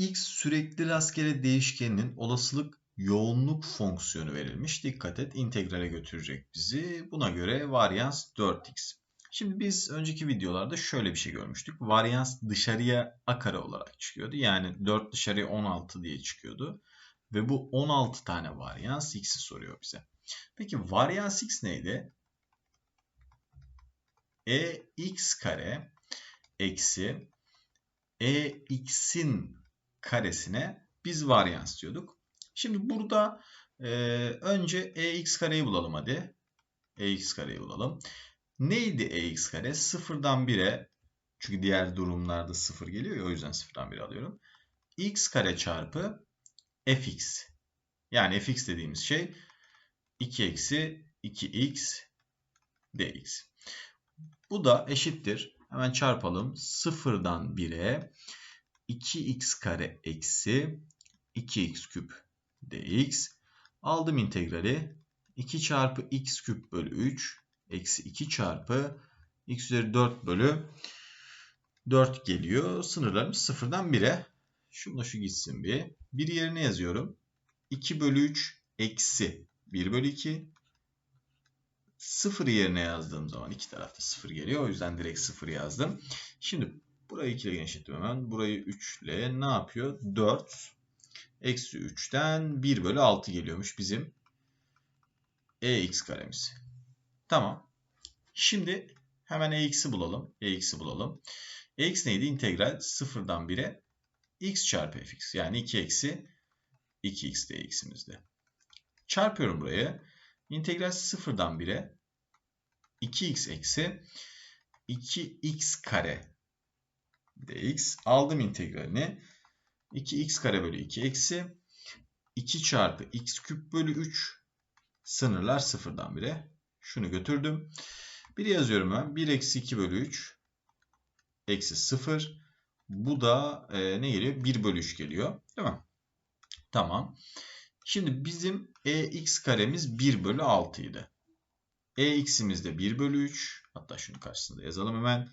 x sürekli rastgele değişkeninin olasılık yoğunluk fonksiyonu verilmiş. Dikkat et integrale götürecek bizi. Buna göre varyans 4x. Şimdi biz önceki videolarda şöyle bir şey görmüştük. Varyans dışarıya a olarak çıkıyordu. Yani 4 dışarıya 16 diye çıkıyordu. Ve bu 16 tane varyans x'i soruyor bize. Peki varyans x neydi? e x kare eksi e x'in karesine biz varyans diyorduk. Şimdi burada e, önce e x kareyi bulalım hadi. e x kareyi bulalım. Neydi e x kare? Sıfırdan 1'e çünkü diğer durumlarda sıfır geliyor ya o yüzden sıfırdan 1'e alıyorum. x kare çarpı fx. Yani fx dediğimiz şey 2 eksi 2x dx. Bu da eşittir. Hemen çarpalım. Sıfırdan 1'e 2x kare eksi 2x küp dx. Aldım integrali. 2 çarpı x küp bölü 3 eksi 2 çarpı x üzeri 4 bölü 4 geliyor. Sınırlarımız sıfırdan 1'e. Şunla şu gitsin bir. Bir yerine yazıyorum. 2 bölü 3 eksi 1 bölü 2. 0 yerine yazdığım zaman iki tarafta 0 geliyor. O yüzden direkt 0 yazdım. Şimdi burayı 2 ile genişlettim hemen. Burayı 3 ile ne yapıyor? 4 eksi 3'ten 1 bölü 6 geliyormuş bizim ex karemiz. Tamam. Şimdi hemen ex'i bulalım. ex'i bulalım. ex neydi? İntegral 0'dan 1'e x çarpı fx. Yani 2 eksi 2x dx'imizde. Çarpıyorum buraya. İntegral 0'dan 1'e 2x eksi 2x kare dx. Aldım integralini. 2x kare bölü 2 eksi 2 çarpı x küp bölü 3 sınırlar 0'dan 1'e. Şunu götürdüm. 1 yazıyorum ben. 1 eksi 2 bölü 3 eksi 0. Bu da e, ne geliyor? 1 bölü 3 geliyor. Değil mi? Tamam. Şimdi bizim ex karemiz 1 bölü 6 idi. ex'imiz de 1 bölü 3. Hatta şunu karşısında yazalım hemen.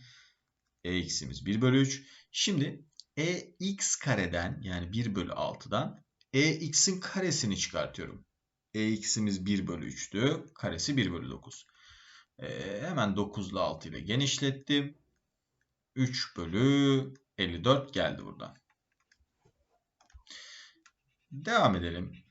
Ex'imiz 1 bölü 3. Şimdi ex kareden yani 1 bölü 6'dan ex'in karesini çıkartıyorum. ex'imiz 1 bölü 3'tü. Karesi 1 bölü 9. Ee, hemen 9 ile 6 ile genişlettim. 3 bölü 54 geldi buradan. Devam edelim.